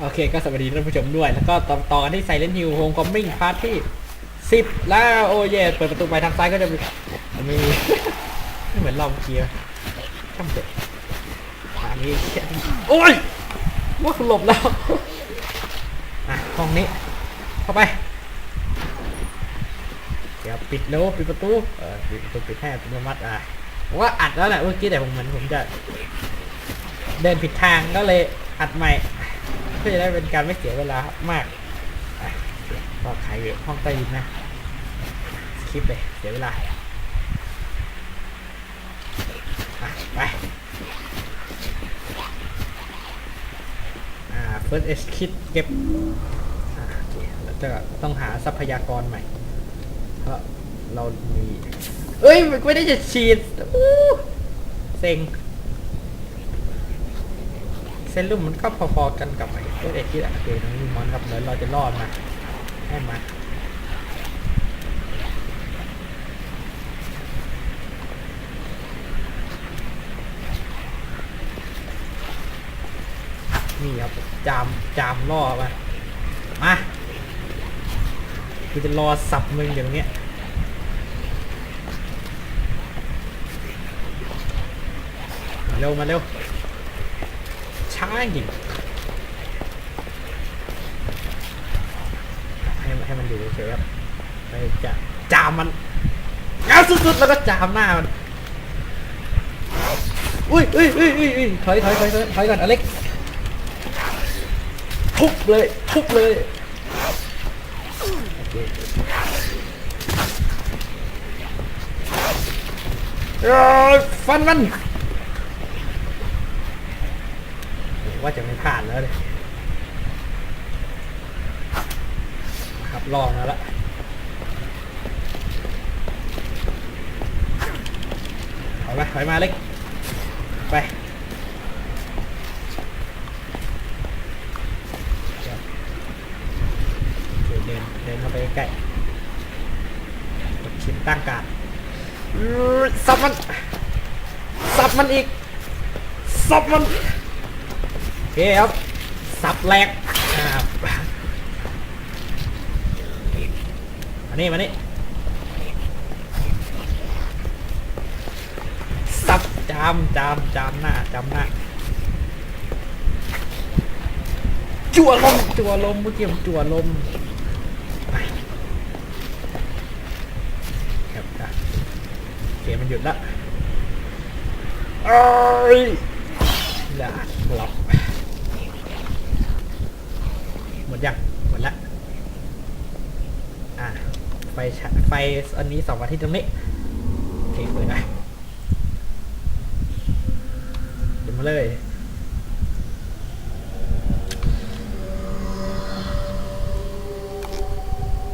โอเคก็สวัสดีท่านผู้ชมด้วย แล้วก็ต่อต่อกันที่ไซเลนฮิวโฮมคอมมิ่งพาร์ทที่สิบแล้วโอ้เย่เปิดประตูไปทางซ้ายก็จะมีมีเหมือนเราเมื่อกี้อะช่างเถอะทางนี้โอ้ยว่าคุณหลบแล้วอะห้องนี้เข้าไปเดี๋ยวปิดแล้วปิดประตูเออปิดประตูปิดให้อัตโนมัติอะผมว่าอัดแล้วแหละเมื่อกี้แต่ผมเหมือนผมจะ เดินผิดทางก็เลยอัดใหม่ เพื่อจะได้เป็นการไม่เสียเวลามากอะก็ขายอยู่ห้องใต้ดินนะคลิปเลยเสียเวลาไปอ่า first aid kit เก็บอ่าโอเคแล้วจะต้องหาทรัพยากรใหม่ เพราะเรามีเอ้ยไม่ได้จะฉีดเซ็งเส้นลุ่มมันก็พอๆกันกับไอ้ เอกที่อะโอเคตรงนี้มอนครับเดี๋ยวเราจะรอดมาให้มานี่ครับจามจามล่อมามาคือจะรอสับมึงอย่างเนี้ยมาเร็วมาเร็วช้าจริง ให้มันอยู่เฉยๆครับไปจะจามมันเอาสุดๆแล้วก็จามหน้ามันอุ้ยอุ้ยอุ้ยอุ้ยอุ้ยถอยถอยถอยถอยก่อนอเล็กทุบเลยทุบเลยโอเคเอ้ยฟันมันว่าจะไม่ผ่านแล้วเลยครับ ลองแล้วละเอาไปถอยมาเล็ก ไปเดินเดินเข้าไปใกล้ๆกดชิปตั้งการสับมัน สับมันอีก สับมันโอเคครับ สับแหลกอ่ามา นี่มานี่สับจามจามจามหน้าจามหน้าจั่วลมจั่วลมเมื่อกี้ผมจั่วลมไปครับอะเคมันหยุดละเอ้ยอย่าหลับหมดยังหมดละอ่า ฟไฟอันนี้สองอาทิตย์ตรงนี้โอเคเปิดนะเดี๋ยวมาเลย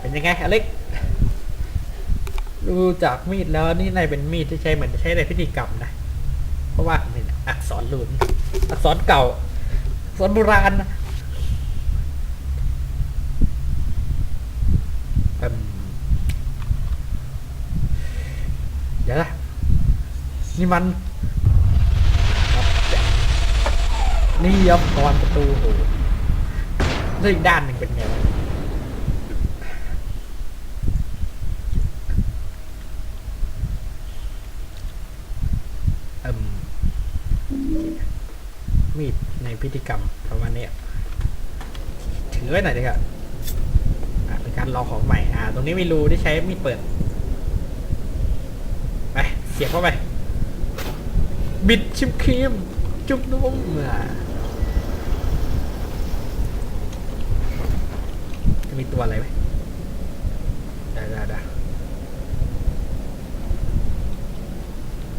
เป็นยังไงอเล็กดูจากมีดแล้วนี่นายเป็นมีดที่ใช้เหมือนใช้ในพิธีกรรมนะ เพราะว่านี่นอักษรหลุนอักษรเก่าอักษรโบราณนะเอิ่ม เดี๋ยวนะนี่มันนี่ยับกรประตูโหแล้วอีกด้านหนึ่งเป็นไงวะเอิ่มมีดในพิธีกรรมประมาณนี้ถือไว้หน่อยดีกว่าอะเป็นการลองของใหม่ อ่า ตรงนี้มีรูที่ใช้มีดเปิด เสียบเข้าไป บิดชิมครีม จุ๊บนุ่มอะจะมีตัวอะไรไหมได้ได้ได้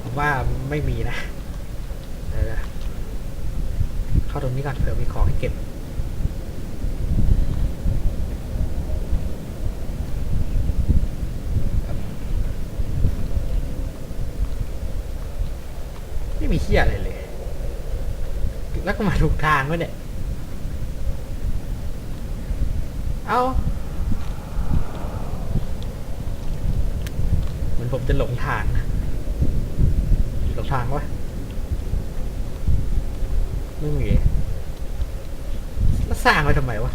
ผมว่าไม่มีนะได้ได้เข้าตรงนี้ก่อนเผื่อมีของให้เก็บ ไม่มีเที่ยอะไรเลย แล้วก็มาถูกทางวะเนี่ย เอาเหมือนผมจะหลงทางหลงทางวะไม่มีแล้วสร้างไว้ทำไมวะ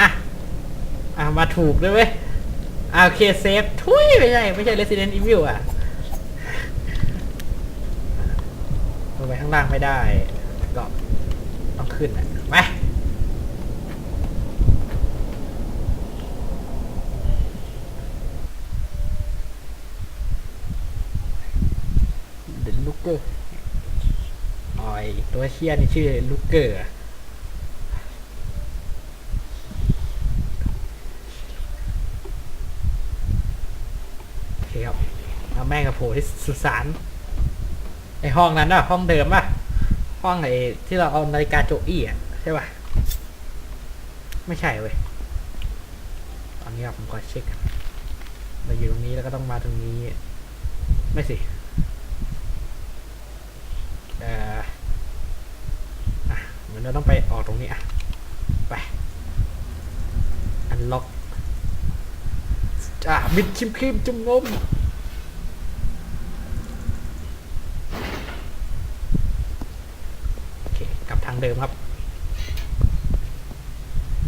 อะอะมาถูกด้วยเว้ย อะโอเคเซฟทุยไม่ใช่ไม่ใช่ Resident Evil อะลงไปข้างล่างไม่ได้ ก็ต้องขึ้นอะไปเดนลูกเกอร์อ๋อตัวเชียนี่ชื่อลูกเกอร์อะโอเคครับ เอาแม่งกับโผล่ที่สุสานไอห้องนั้นอะห้องเดิมป่ะห้องไอที่เราเอานาฬิกาโจอี้อะใช่ป่ะ ไม่ใช่เว้ยตอนนี้ผมขอเช็คเราอยู่ตรงนี้แล้วก็ต้องมาตรงนี้ ไม่สิเอ่ออะเหมือนเราต้องไปออกตรงนี้อะไปอันล็อกจ้าบิดชิมครีมจุ่มนม โอเค กลับทาง เดิมครับ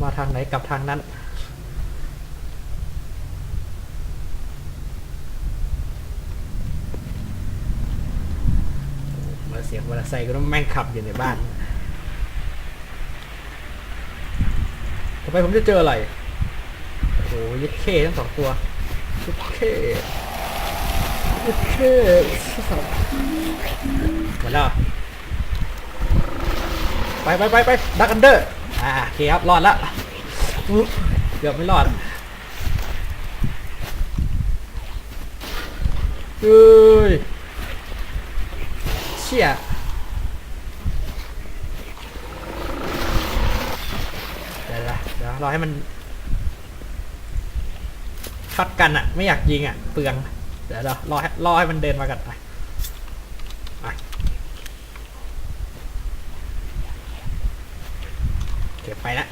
มาทางไหนกลับทางนั้นมื่อเสียงมอเตอร์ไซค์ก็ต้องแม่งขับอยู่ในบ้านต่อไปผมจะเจออะไรโอ้โหยัดเข้ทั้งสองตัวยัดเข้ยัดเข้สับหมดแล้ว ไปไปไปไปดักอันเดอร์อ่าโอเคครับรอดละเกือบไม่รอดเฮ้ยเชี่ยเดี๋ยวนะเดี๋ยวรอให้มันช็อตกันอะไม่อยากยิงอะเปลืองเดี๋ยวรอให้รอให้มันเดินมากันไป เก็บไปละ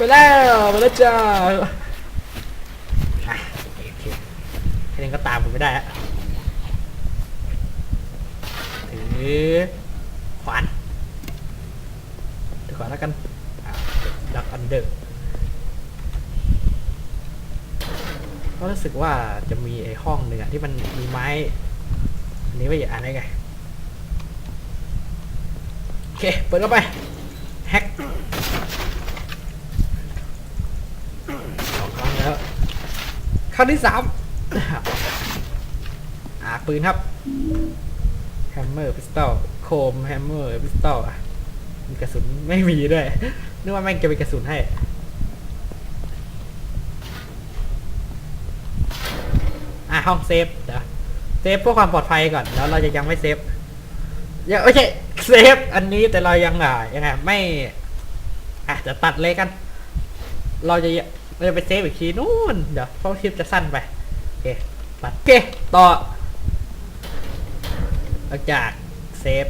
ไปแล้วไปแล้วจ้าอะโอเคโอเคแค่นี้ก็ตามผมไม่ได้ละถือขวานถือขวานแล้วกันดักอันเดอร์ก็รู้สึกว่าจะมีไอ้ห้องหนึ่งอะที่มันมีไม้ อันนี้ไว้อย่าอ่านได้ไง โอเค เปิดเข้าไป แฮกสองครั้งแล้ว ครั้งที่สามอ่าปืนครับแฮมเมอร์พิสตอลโคมแฮมเมอร์พิสตอลอะมีกระสุนไม่มีด้วยนึกว่าแม่งจะมีกระสุนให้อะห้องเซฟเดี๋ยวเซฟเพื่อความปลอดภัยก่อนแล้วเราจะยังไม่เซฟยังไม่ใช่เซฟอันนี้แต่เรายังอะยังไงไม่อะจะตัดเลยกัน เราจะ เราจะไปเซฟอีกทีนู่นเดี๋ยวเพราะคลิปจะสั้นไปโอเคตัดโอเคต่อหลังจากเซฟ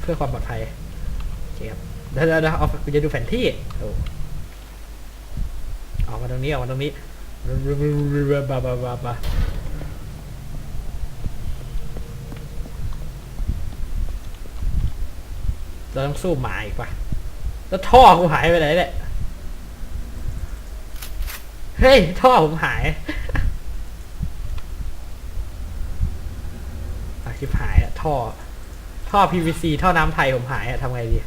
เพื่อความปลอดภัยโอเคครับเดี๋ยวเดี๋ยวเดี๋ยวเอากูจะดูแผนที่โอ้ออกมาตรงนี้ออกมาตรงนี้บาบาบาบาเราต้องสู้หมาอีกปะแล้วท่อกูหายไปไหนเนี่ย เฮ้ย ท่อผมหายอาคลิปหายอะท่อ ท่อ PVC ท่อน้ำไทยผมหายอะทำไงดี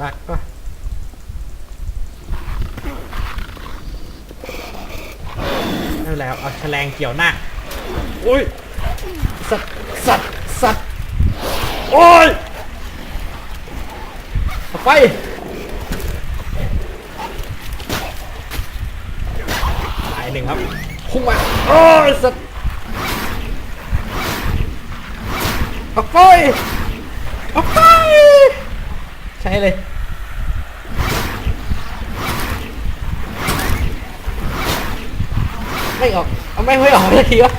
บักปะนั่นแล้ว เอาแฉลงเกี่ยวหน้า อุ้ย สัตว์ สัตว์ สัตว์ โอ้ยไปตายหนึ่ง ครับพุ่งมาโอ้ยสัตว์เอาไปเอาไปใช่เลยไม่ออกเอาไม่ไม่ออกเลยทีวะ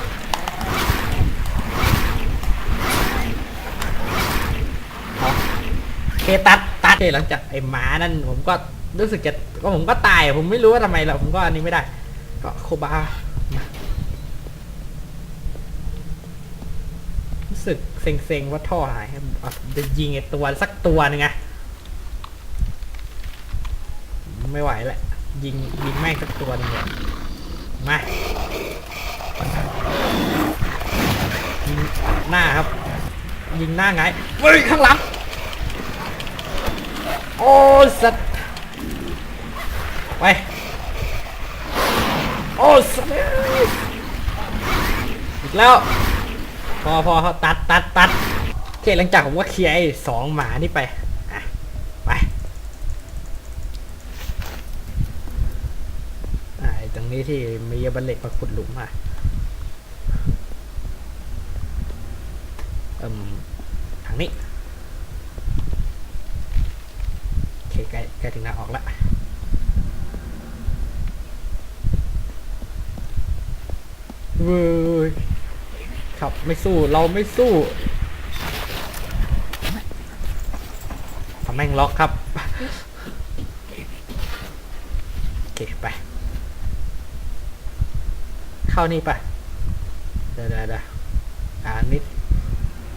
โอเคตัดตัดโอเคหลังจากไอ้หมานั่นผมก็รู้สึกจะก็ผมก็ตายอะผมไม่รู้ว่าทำไมแล้วผมก็อันนี้ไม่ได้ ก็โคบามารู้สึกเซ็งๆว่าท่อหายอะผมจะยิงไอตัวสักตัวหนึงไงไม่ไหวแหละ ยิงยิงแม่งสักตัวหนึงเลยมายิงหน้าครับ ยิงหน้าไงเฮ้ยข้างหลัง โอ้สัตว์ไป โอ้สัตว์เอ้ยอีกแล้ว พอพอตัดตัดตัดโอเคหลังจากผมก็เคลียร์ไอ้สองหมานี่ไปอะไปไอ้ตรงนี้ที่มีบัลเล็ตมาขุดหลุมอะเอืมทางนี้โอเคใกล้ใกล้ถึงทาออกแล้ว เว้ยครับไม่สู้เราไม่สู้ทำแม่งล็อกครับโอเคไป เข้านี่ไปเดี๋ยวเดี๋ยวเดี๋ยวอ่านิด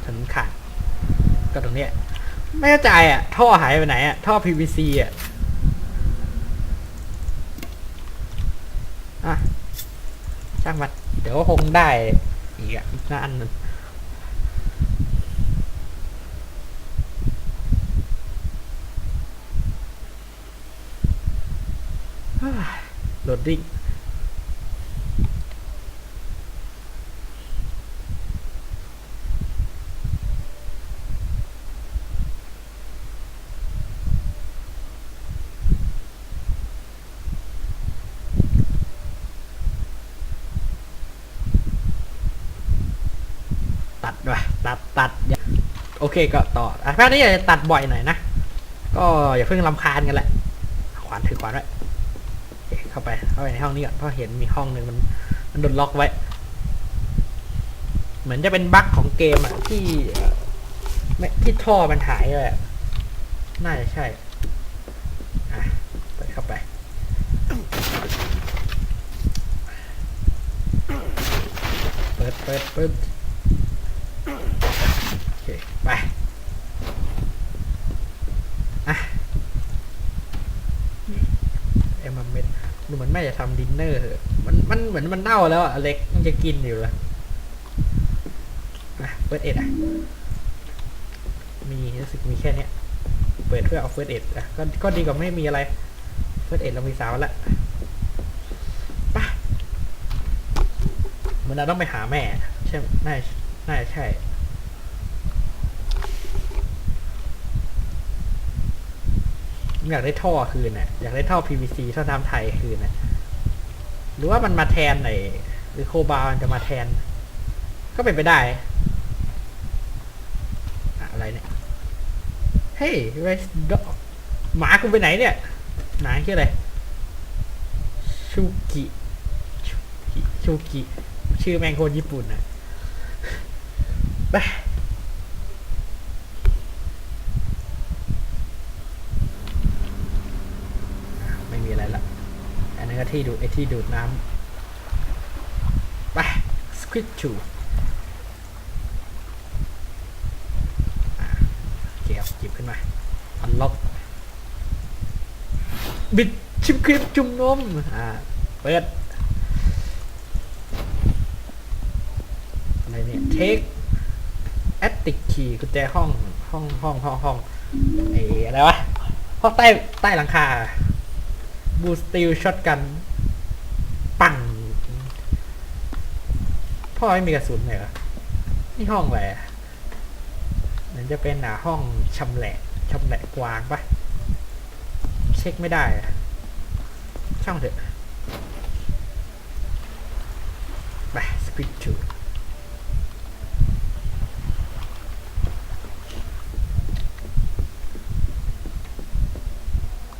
ถึงขาดก็ตรงเนี้ยไม่เข้าใจอะ ท่อหายไปไหนอะ ท่อ PVC อะอะช่างมัน เดี๋ยวก็คงได้อีกอะอีกหน้าอันหนึงโหลดดิ้ง ตัดด้วย ตัดตัดอย่าโอเคก็ต่ออะภาคนี้อย่าตัดบ่อยหน่อยนะ ก็อย่าเพิ่งลำคาญกันแหละ ขวานถือขวานไว้เข้าไป เข้าไปในห้องนี้ก่อน เพราะเห็นมีห้องหนึ่งมัน มันโดนล็อกไว้ เหมือนจะเป็นบั๊กของเกมอะที่ไม่ที่ท่อมันหายเลยน่าจะใช่อะเปิดเข้าไปเปิดเปิดเปิดโอเค ไป อะ เอ็มเม็ดดูเหมือนแม่จะ ทำดินเนอร์เหอะมันมันเหมือนมันเน่าแล้วอะอเล็กมันจะกินอยู่ลยอะเฟิร์สเอ็ดอะมีรู้สึกมีแค่เนี้ย เปิดเพื่อเอาเฟิร์สเอ็ดอะก็ก็ดีกว่าไม่มีอะไรเฟิร์สเอ็ดเรามีสามอันละไปมันเราต้องไปหาแม่ ใช่น่าน่าใช่อยากได้ท่อคืนน่ะอยากได้ท่อ PVC ท่อน้ำไทยคืนน่ะ หรือว่ามันมาแทนไหนหรือโคบามันจะมาแทน ก็เป็นไปได้ อะไรเนี่ย เฮ้ยเวสดอกหมากูไปไหนเนี่ยหนาชื่ออะไร ชูกิชูกิชูกิชื่อแมงโคนญี่ปุ่นนะไปอะไม่มีอะไรละ อันนั้นก็ ที่ดูดไอที่ดูดน้ำไปสควิตชูเกียวจิบขึ้นมาอันล็อกบิดชิมคลิปจุ่มนมอ่าเปิดอะไรเนี่ยเทคแอตติกคีกุญแจห้องห้องห้องห้องห้องไอ้อะไรวะห้องใต้ใต้หลังคา บูสติลช็อตกัน ปังพ่อไม่มีกระสุนเลยเหรอนี่ห้องอะไรอะมันจะเป็นอะห้องชำแหละชำแหละกวางปะเช็คไม่ได้ ช่างเถอะไปสควิตชู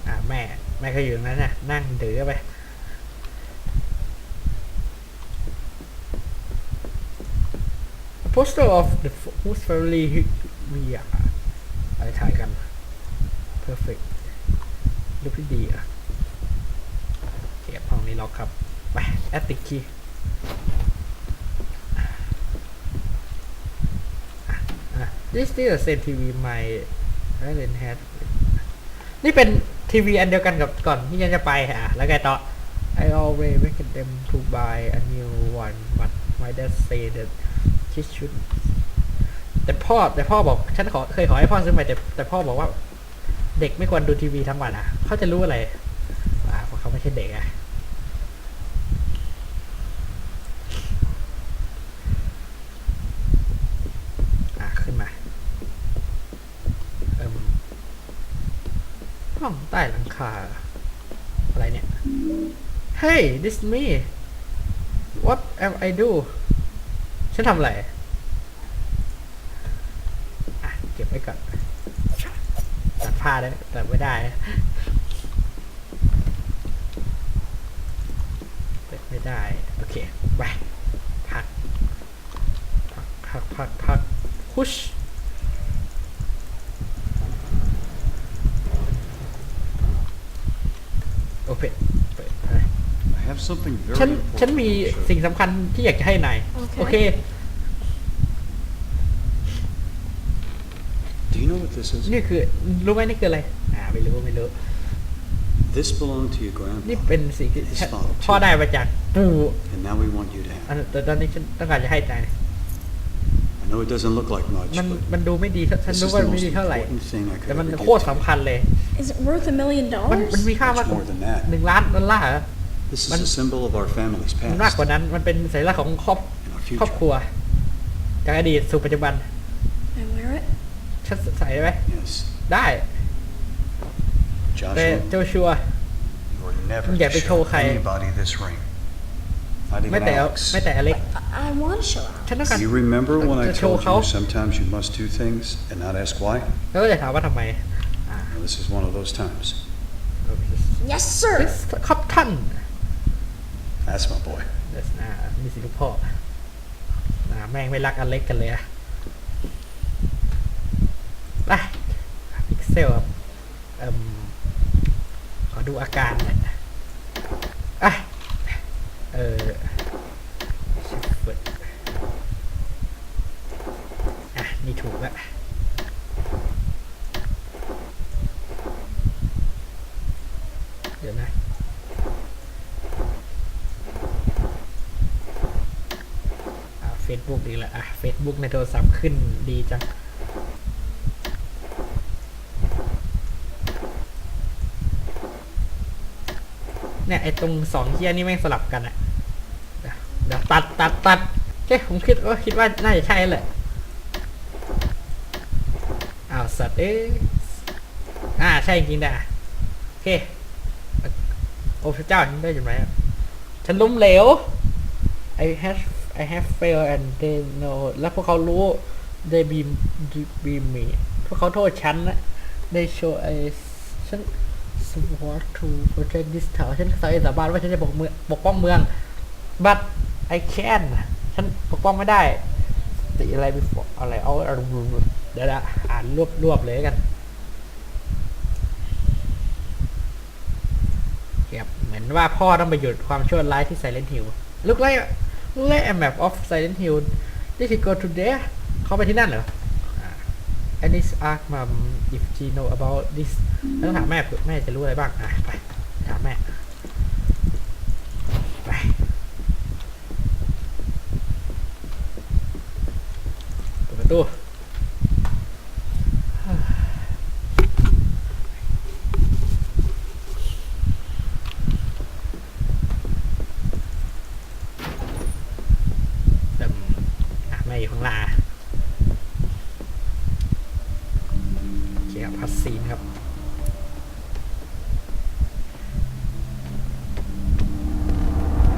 อ่าแม่ แม่ก็อยู่ตรงนั้นน่ะ นั่งเดือไป A poster of the most family we are อะไรถ่ายกัน perfect รูปที่ดีอะเก็บห้องนี้ล็อกครับ ไป แอตติกคีอะ this is the same TV my parent had นี่เป็น ทีวีอันเดียวกันกับก่อนที่ยันจะไปอะแล้วไงต่อ I always make them to buy a new one but my dad say that she should แต่พ่อแต่พ่อบอกฉันขอเคยขอให้พ่อซื้อใหม่แต่แต่พ่อบอกว่า เด็กไม่ควรดูทีวีทั้งวันอะ เขาจะรู้อะไรอ่าเพราะเขาไม่ใช่เด็กอะ ขึ้นมา เอิ่มห้อง ใต้หลังคาอะไรเนี่ย Hey this me What am I do ฉันทำอะไรอะเก็บไว้ก่อนตัดผ้าได้แต่ไม่ได้เปิดไม่ได้ โอเค ไป พัก พัก พัก พักพักพุชโอ เพนเปิดไป I have something very ฉัน important ฉันมี to show สิ่ง you. สำคัญที่อยากจะให้นายโอเคโอเค Do you know what this is? นี่คือ รู้ไหมนี่คืออะไร อ่า ไม่รู้ ไม่รู้ This belonged to your นี่ grandpa, เป็นสิ่งที่ His ฉัน father, พ่อได้มาจากปู่ and now we want you to อัน have. it. แต่ตอนนี้ฉันต้องการจะให้นาย I know it doesn't look like much, มัน but มันดูไม่ดีเท่าฉัน this รู้ is ว่า the มันไม่ most ดีเท่าไหร่ important thing I แต่ could มัน ever โคตร give. สำคัญเลย Is it worth a million มัน dollars? มันมีค่ามาก Much กว่า more than that. หนึ่งล้านดอลลาร์เหรอ This is Man- a symbol of our family's มันมากกว่า past นั้นมันเป็นสัญลักษณ์ของครอบ and our ครอบ future. ครัว จากอดีตสู่ปัจจุบัน I wear it? ฉันใส่ได้ไหม Yes, ได้ แต่ Joshua, โจชัว you are never Không dạy to với show Châu Khai. anybody this ring. Not ไม่ even แต่ Alex. ไม่แต่อเล็ก I, I want to show out. ฉันต้องการ Do you remember when I To show told how? you sometimes you must do things and not ask why? แล้วก็จะถามว่าทำไม Well, this is one of those times. Yes, sir. ครับท่าน That's my boy. เดสอ่ามีสิลูกพ่ออ่าแม่งไม่รักอเล็กกันเลยอะไปพิกเซลครับเอิ่มขอดูอาการหน่อยอะเออชิฟเฟิร์ดอะ นี่ถูกแล้ว เดี๋ยวนะ เฟซบุ๊กดีแหละอะเฟซบุ๊ก ในโทรศัพท์ขึ้นดีจังเนี่ยไอตรงสองเทียนี่แม่งสลับกันอะเดี๋ยวตัดตัดตัดโอเคผมคิดว่าคิดว่าน่าจะใช่แหละอ้าวสัตว์เอ้ยอ่าใช่จริงด่ะโอเคโอ้พระเจ้าฉันได้จดหมฉันล้มเหลว I have I have failed and they know แล้วพวกเขารู้ they be be me พวกเขาโทษฉันนะ they show I ฉัน swore to protect this town ฉันสาสาบานว่าฉันจะปกเมืองปกป้องเมือง but I can ฉันปกป้องไม่ได้ติอะไร before อะไรเอาเดี๋ยวนะอ่านรวบรวบเลยกันครับเหมือนว่าพ่อต้องไปหยุดความชั่วร้ายที่ Silent Hill look like และ a map of Silent Hill this is go to there เขาไปที่นั่นเหรอ and this ask mom if she know about this แล้วต้องถามแม่เผื่อแม่จะรู้อะไรบ้าง อะ ไป ถามแม่ ไป เปิดประตู คครับพัสซีนครับ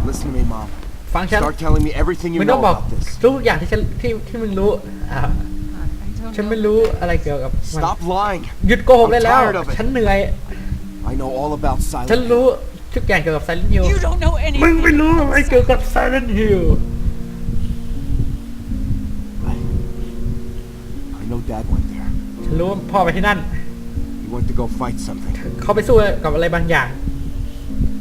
Listen to me, Mom. ฟังฉัน Start telling me everything มึ you งต้อ know งบอก about this. ทุกอย่างที่ฉันที่ที่มึงรู้อ่า I don't ฉัน know ไม่รู้อะไรเกี่ยวกับมัน Stop lying. หยุดโกหกได้แล้ว I'm tired of it. ฉันเหนื่อย I know all about ฉัน Silent รู้ทุกอย่างเกี่ยวกับ Silent Hill You don't know มึง anything. ไม่รู้อะไรเกี่ยวกับ Silent Hill I know Dad went there. ฉันรู้ว่ พ่อไปที่นั่น He went to go fight something. เขาไปสู้กับอะไรบางอย่าง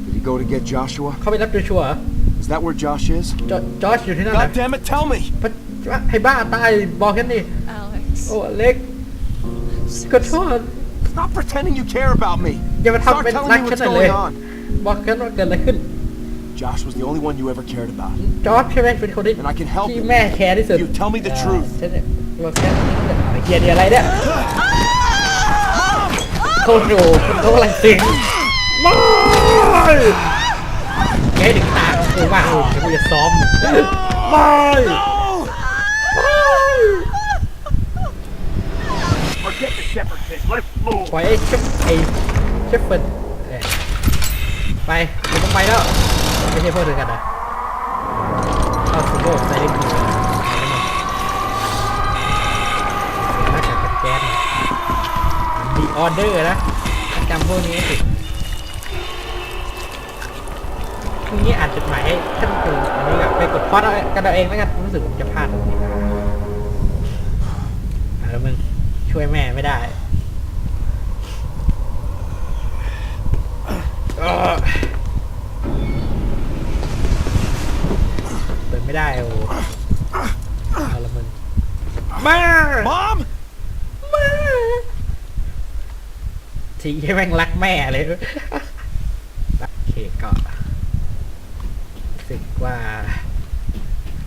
Did he go to get Joshua? เขาไปรับโจชัวเหรอ Is that where Josh is? จอจอร์จอยู่ที่นั่นนะ God damn it, tell me! พระให้บ้าตายบอกกันดิ Alex. โอ้เล็กขอโทษ Stop pretending you care about me. อย่ามา Start ทำเป็น telling รัก me ฉัน what's หน่อยเลย going on. บอกกันว่าเกิดอะไรขึ้น Josh was the only one you ever cared about. จอร์จใช่ไหมเป็นคนที่ And I can help ที่ you. แม่แคร์ที่สุด You tell me the อ่า truth. ฉันเนี่ยบอกแค่อะไรเกียร์ดีอะไรเนี่ย เขาโดเขากำลังสิงไม่แกให้ถึงตาของกูว่าเออเดี๋ยวกูจะซ้อมไม่ไปล่อยไอ้เชฟไอ้เชฟเฟิร์นไปผมต้องไปแล้วไม่ใช่พวกเดียวกันนะเอาสมบูรณ์ใส่เล่นทีน่าจะเป็นแก๊สดี ออเดอร์นะจำพวกนี้ให้ผิดพรุ่งนี้อ่านจดหมายให้ท่านคืออันนี้แบบไปกดพอดเอากันเอาเองแล้วกันรู้สึกผมจะพลาดตรงนี้อะแล้วมึงช่วยแม่ไม่ได้เอ่อเปิดไม่ได้โอ้เอาละมึงมา Mom! มา ทีให้แม่งรักแม่เลยโอเคก็รู้สึกว่า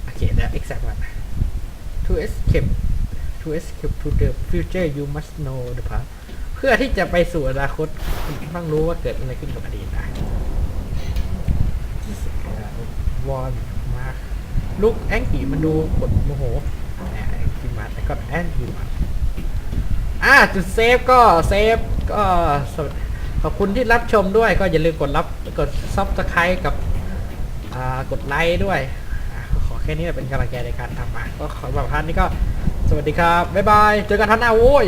โอเคแล้ว exact one to escape to escape to the future you must know the past เพื่อที่จะไปสู่อนาคตต้องรู้ว่าเกิดอะไรขึ้นกับอดีตนะ วอนมาลูกแองกี้มันดูกดโมโหแองกี้มาแต่ก็แองกี้มาอ่าจุดเซฟก็เซฟ ก็ขอบคุณที่รับชมด้วย ก็อย่าลืมกดรับกดซับสไครต์กับกดไลค์ด้วยอขอแค่นี้เป็นกำลังใจในการทำมาก็ขอแบบท่านนี้ก็สวัสดีครับ บ๊ายบาย เจอกันท่านหน้าโว้ย